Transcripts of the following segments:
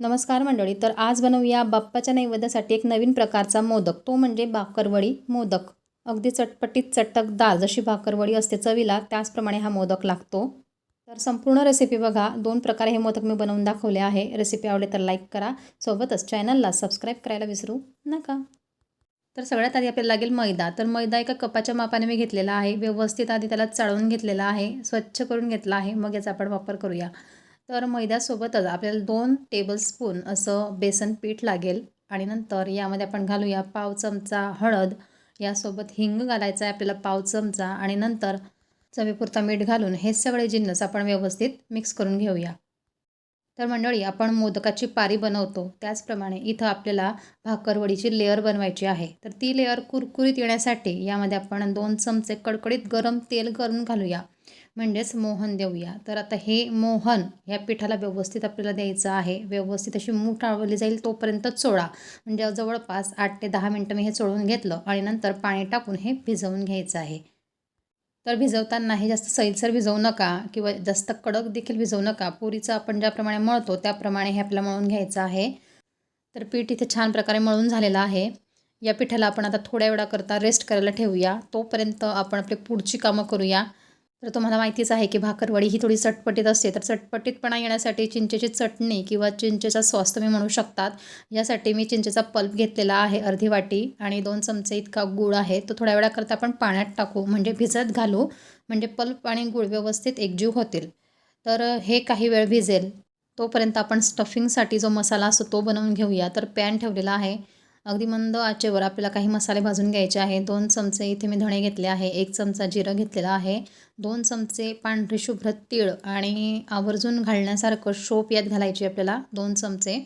नमस्कार मंडळी तर आज बनवूया बाप्पाच्या नैवेद्यासाठी एक नवीन प्रकारचा मोदक. तो म्हणजे भाकरवडी मोदक. अगदी चटपटीत चटकदार जशी भाकरवडी असते चवीला त्याचप्रमाणे हा मोदक लागतो. तर संपूर्ण रेसिपी बघा. दोन प्रकारे हे मोदक मी बनवून दाखवले आहे. रेसिपी आवडली तर लाईक करा. सोबतच चॅनलला सबस्क्राईब करायला विसरू नका. तर सगळ्यात आधी आपल्याला लागेल मैदा. तर मैदा एका कपाच्या मापाने मी घेतलेला आहे. व्यवस्थित आधी त्याला चाळून घेतलेला आहे. स्वच्छ करून घेतला आहे. मग याचा आपण वापर करूया. तर मैद्यासोबतच आपल्याला दोन टेबलस्पून असं बेसन पीठ लागेल. आणि नंतर यामध्ये आपण घालूया पाव चमचा हळद. यासोबत हिंग घालायचा आहे आपल्याला पाव चमचा. आणि नंतर चवीपुरता मीठ घालून हे सगळे जिन्नस आपण व्यवस्थित मिक्स करून घेऊया. तर मंडळी आपण मोदकाची पारी बनवतो. त्याचप्रमाणे इथं आपल्याला भाकरवडीची लेअर बनवायची आहे. तर ती लेअर कुरकुरीत येण्यासाठी यामध्ये आपण दोन चमचे कडकडीत गरम तेल करून घालूया. म्हणजेच मोहन देऊया. तर आता हे मोहन ह्या पिठाला व्यवस्थित आपल्याला द्यायचं आहे. व्यवस्थित अशी मूठ टाळवली जाईल तोपर्यंत चोळा. म्हणजे जवळपास आठ ते दहा मिनटं मी हे चोळून घेतलं आणि नंतर पाणी टाकून हे भिजवून घ्यायचं आहे. तर भिजवताना हे जास्त सैलसर भिजवू नका किंवा जास्त कडक देखील भिजवू नका. पुरीचं आपण ज्याप्रमाणे मळतो त्याप्रमाणे हे आपल्याला मळून घ्यायचं आहे. तर पीठ इथे छान प्रकारे मळून झालेलं आहे. या पिठाला आपण आता थोड्या वेळाकरता रेस्ट करायला ठेवूया. तोपर्यंत आपण आपली पुढची कामं करूया. तर तुम्हाला माहितीच आहे की भाकरवडी ही थोडी चटपटीत असते. तर चटपटीतपणा येण्यासाठी चिंचेची चटणी किंवा चिंचेचा सॉस तुम्ही म्हणू शकतात. यासाठी मी चिंचेचा पल्प घेतलेला आहे अर्धी वाटी आणि दोन चमचे इतका गूळ आहे. तो थोड्या वेळाकरता आपण पाण्यात टाकू म्हणजे भिजत घालू म्हणजे पल्प आणि गूळ व्यवस्थित एकजीव होतील. तर हे काही वेळ भिजेल. तोपर्यंत आपण स्टफिंगसाठी जो मसाला असतो तो बनवून घेऊया. तर पॅन ठेवलेला आहे. अगदी मंद आचेवर आपल्याला काही मसाले भाजून घ्यायचे आहे दोन चमचे इथे मी धणे घेतले आहे. एक चमचा जिरं घेतलेला आहे. दोन चमचे पांढरे शुभ्र तीळ आणि आवर्जून घालण्यासारखं शोप यात घालायचे आपल्याला. दोन चमचे.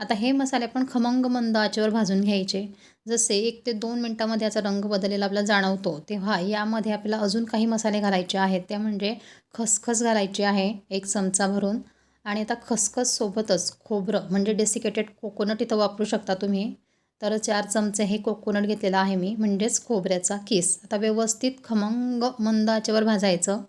आता हे मसाले आपण खमंग मंद आचेवर भाजून घ्यायचे. जसे एक ते दोन मिनटामध्ये याचा रंग बदललेला आपला जाणवतो तेव्हा यामध्ये आपल्याला अजून काही मसाले घालायचे आहेत. त्या म्हणजे खसखस घालायची आहे एक चमचा भरून. आणि आता खसखससोबतच खोबरं म्हणजे डेसिकेटेड कोकोनट इथं वापरू शकता तुम्ही. तर चार चमचे हे कोकोनट घेतलेलं आहे मी म्हणजेच खोबऱ्याचा किस. आता व्यवस्थित खमंग मंद आचेवर भाजायचं.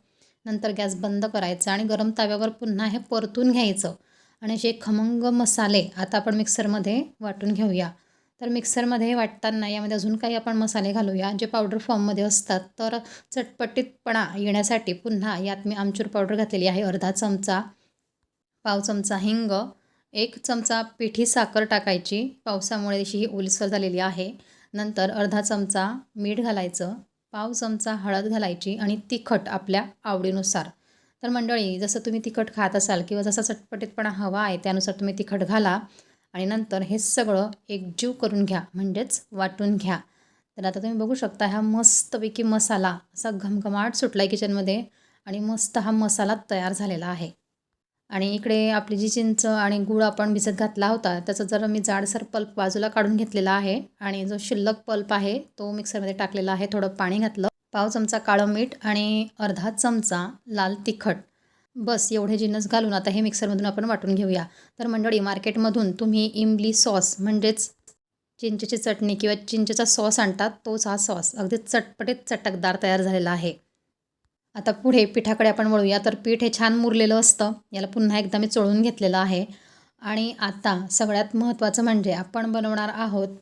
नंतर गॅस बंद करायचा आणि गरम तव्यावर पुन्हा हे परतून घ्यायचं. आणि जे खमंग मसाले आता आपण मिक्सरमध्ये वाटून घेऊया. तर मिक्सरमध्ये वाटताना यामध्ये अजून काही आपण मसाले घालूया जे पावडर फॉर्ममध्ये असतात. तर चटपटीतपणा येण्यासाठी पुन्हा यात मी आमचूर पावडर घातलेली आहे अर्धा चमचा पाव चमचा हिंग एक चमचा पिठी साखर टाकायची. पावसामुळे अशी ही ओलसर झालेली आहे. नंतर अर्धा चमचा मीठ घालायचं. पाव चमचा हळद घालायची आणि तिखट आपल्या आवडीनुसार. तर मंडळी जसं तुम्ही तिखट खात असाल किंवा जसा चटपटीतपणा हवा आहे त्यानुसार तुम्ही तिखट घाला आणि नंतर हे सगळं एकजीव करून घ्या म्हणजेच वाटून घ्या. तर आता तुम्ही बघू शकता हा मस्तपैकी मसाला असा घमघमाट सुटला आहे किचनमध्ये आणि मस्त हा मसाला तयार झालेला आहे. आणि इकडे आपली जी चिंच आणि गूळ आपण भिजत घातला होता त्याचा जर मी जाडसर पल्प बाजूला काढून घेतलेला आहे. आणि जो शिल्लक पल्प आहे तो मिक्सरमध्ये टाकलेला आहे थोडं पाणी घातलं. पाव चमचा काळं मीठ आणि अर्धा चमचा लाल तिखट. बस एवढे जिन्नस घालून आता हे मिक्सरमधून आपण वाटून घेऊया. तर मंडळी मार्केटमधून तुम्ही इमली सॉस म्हणजेच चिंचेची चटणी किंवा चिंचेचा सॉस आणतात तोच हा सॉस अगदी चटपटीत चटकदार तयार झालेला आहे. आता पुढे पिठाकडे आपण वळूया. तर पीठ हे छान मुरलेलं असतं. याला पुन्हा एकदा मी चोळून घेतलेलं आहे. आणि आता सगळ्यात महत्त्वाचं म्हणजे आपण बनवणार आहोत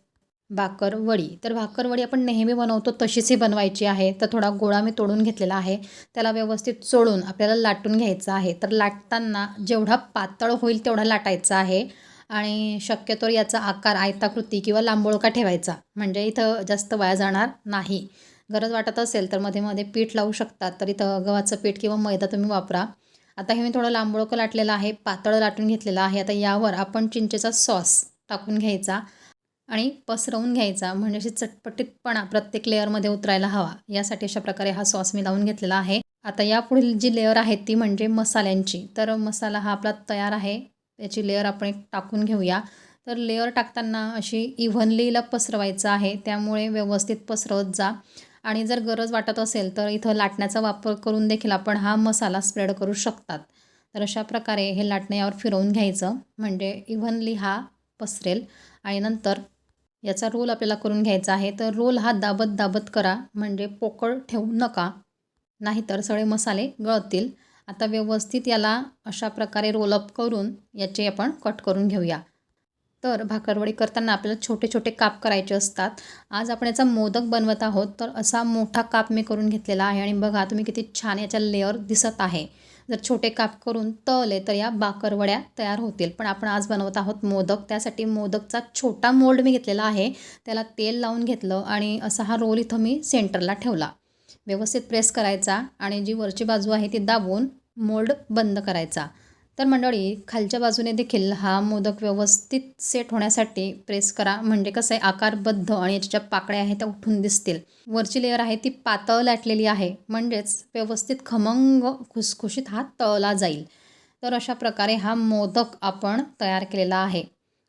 भाकरवडी तर भाकरवडी आपण नेहमी बनवतो तशीच ही बनवायची आहे. तर थोडा गोळा मी तोडून घेतलेला आहे. त्याला व्यवस्थित चोळून आपल्याला लाटून घ्यायचं आहे. तर लाटताना जेवढा पातळ होईल तेवढा लाटायचा आहे. आणि शक्यतो याचा आकार आयताकृती किंवा लांबोळका ठेवायचा. म्हणजे इथं जास्त वाया जाणार नाही. गरज वाटत असेल तर मध्ये मध्ये पीठ लावू शकतात. तर इथं गव्हाचं पीठ किंवा मैदा तुम्ही वापरा. आता हे मी थोडं लांबोळकं लाटलेलं आहे. पातळ लाटून घेतलेलं आहे. आता यावर आपण चिंचेचा सॉस टाकून घ्यायचा आणि पसरवून घ्यायचा. म्हणजे अशी चटपटीतपणा प्रत्येक लेअरमध्ये उतरायला हवा. यासाठी अशा प्रकारे हा सॉस मी लावून घेतलेला आहे. आता यापुढील जी लेअर आहे ती म्हणजे मसाल्यांची. तर मसाला हा आपला तयार आहे. त्याची लेअर आपण एक टाकून घेऊया. तर लेअर टाकताना अशी इव्हनलीला पसरवायचं आहे. त्यामुळे व्यवस्थित पसरवत जा. आणि जर गरज वाटत असेल तर इथं लाटण्याचा वापर करून देखील आपण हा मसाला स्प्रेड करू शकतात. तर अशा प्रकारे हे लाटण्यावर फिरवून घ्यायचं. म्हणजे इव्हनली हा पसरेल. आणि नंतर याचा रोल आपल्याला करून घ्यायचा आहे. तर रोल हा दाबत दाबत करा. म्हणजे पोकळ ठेवू नका. नाहीतर सगळे मसाले गळतील. आता व्यवस्थित याला अशा प्रकारे रोलअप करून याचे आपण कट करून घेऊया. तर भाकरवडी करताना आपल्याला छोटे छोटे काप करायचे असतात. आज आपण याचा मोदक बनवत आहोत. तर असा मोठा काप मी करून घेतलेला आहे आणि बघा तुम्ही किती छान याच्या लेअर दिसत आहे. जर छोटे काप करून तळले तर या बाकरवड्या तयार होतील. पण आपण आज बनवत आहोत मोदक. त्यासाठी मोदकचा छोटा मोल्ड मी घेतलेला आहे. त्याला तेल लावून घेतलं आणि असा हा रोल इथं मी सेंटरला ठेवला. व्यवस्थित प्रेस करायचा आणि जी वरची बाजू आहे ती दाबून मोल्ड बंद करायचा. तर मंडळी खालच्या बाजूने देखील हा मोदक व्यवस्थित सेट होण्यासाठी प्रेस करा. म्हणजे कसं आहे आकारबद्ध आणि याच्या ज्या पाकळ्या आहेत त्या उठून दिसतील. वरची लेअर आहे ती पातळ लाटलेली आहे. म्हणजेच व्यवस्थित खमंग खुसखुशीत हा तळला जाईल. तर अशा प्रकारे हा मोदक आपण तयार केलेला आहे.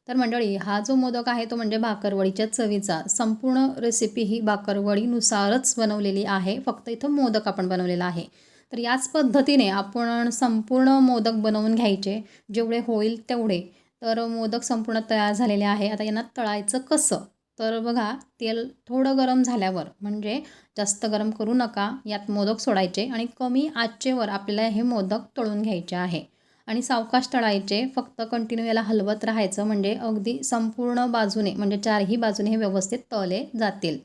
तर मंडळी हा जो मोदक आहे तो म्हणजे भाकरवडीच्या चवीचा. संपूर्ण रेसिपी ही भाकरवडीनुसारच बनवलेली आहे. फक्त इथं मोदक आपण बनवलेला आहे. तर याच पद्धतीने आपण संपूर्ण मोदक बनवून घ्यायचे. जेवढे होईल तेवढे. तर मोदक संपूर्ण तयार झालेले आहे. आता यांना तळायचं कसं? तर बघा तेल थोडं गरम झाल्यावर म्हणजे जास्त गरम करू नका. यात मोदक सोडायचे आणि कमी आचेवर आपल्याला हे मोदक तळून घ्यायचे आहे. आणि सावकाश तळायचे. फक्त कंटिन्यू याला हलवत राहायचं. म्हणजे अगदी संपूर्ण बाजूने म्हणजे चारही बाजूने हे व्यवस्थित तळले जातील.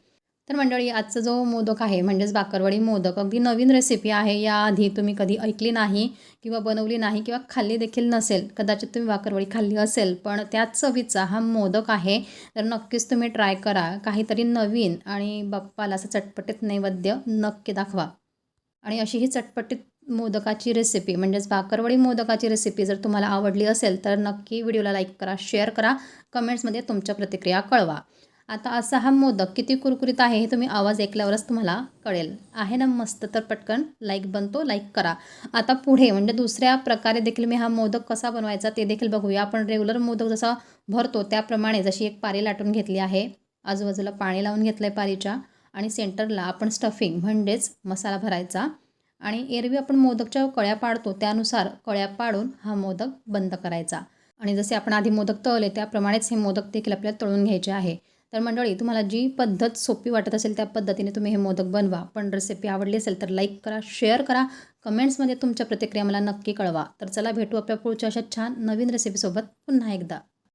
तर मंडळी आजचा जो मोदक आहे म्हणजेच बाकरवडी मोदक अगदी नवीन रेसिपी आहे. याआधी तुम्ही कधी ऐकली नाही किंवा बनवली नाही किंवा खाल्ली देखील नसेल कदाचित तुम्ही बाकरवडी खाल्ली असेल पण त्याच चवीचा हा मोदक आहे. तर नक्कीच तुम्ही ट्राय करा. काहीतरी नवीन आणि बाप्पाला असं चटपटीत नैवेद्य नक्की दाखवा. आणि अशी ही चटपटीत मोदकाची रेसिपी म्हणजेच बाकरवडी मोदकाची रेसिपी जर तुम्हाला आवडली असेल तर नक्की व्हिडिओला लाईक करा शेअर करा कमेंट्समध्ये तुमच्या प्रतिक्रिया कळवा. आता असा हा मोदक किती कुरकुरीत आहे हे तुम्ही आवाज ऐकल्यावरच तुम्हाला कळेल. आहे ना मस्त? तर पटकन लाईक बनतो लाईक करा. आता पुढे म्हणजे दुसऱ्या प्रकारे देखील मी हा मोदक कसा बनवायचा ते देखील बघूया. आपण रेग्युलर मोदक जसा भरतो त्याप्रमाणे जशी एक पारी लाटून घेतली आहे. आजूबाजूला पाणी लावून घेतलं आहे पारीच्या आणि सेंटरला आपण स्टफिंग म्हणजेच मसाला भरायचा. आणि एरवी आपण मोदकच्या कळ्या पाडतो त्यानुसार कळ्या पाडून हा मोदक बंद करायचा. आणि जसे आपण आधी मोदक तळले त्याप्रमाणेच हे मोदक देखील आपल्याला तळून घ्यायचे आहे. तर मंडळी तुम्हाला जी पद्धत सोपी वाटत असेल त्या पद्धतीने तुम्ही हे मोदक बनवा. पण रेसिपी आवडली असेल तर लाईक करा शेअर करा. कमेंट्समध्ये तुमच्या प्रतिक्रिया मला नक्की कळवा. तर चला भेटू आपल्या पुढच्या अशा छान नवीन रेसिपीसोबत पुन्हा एकदा.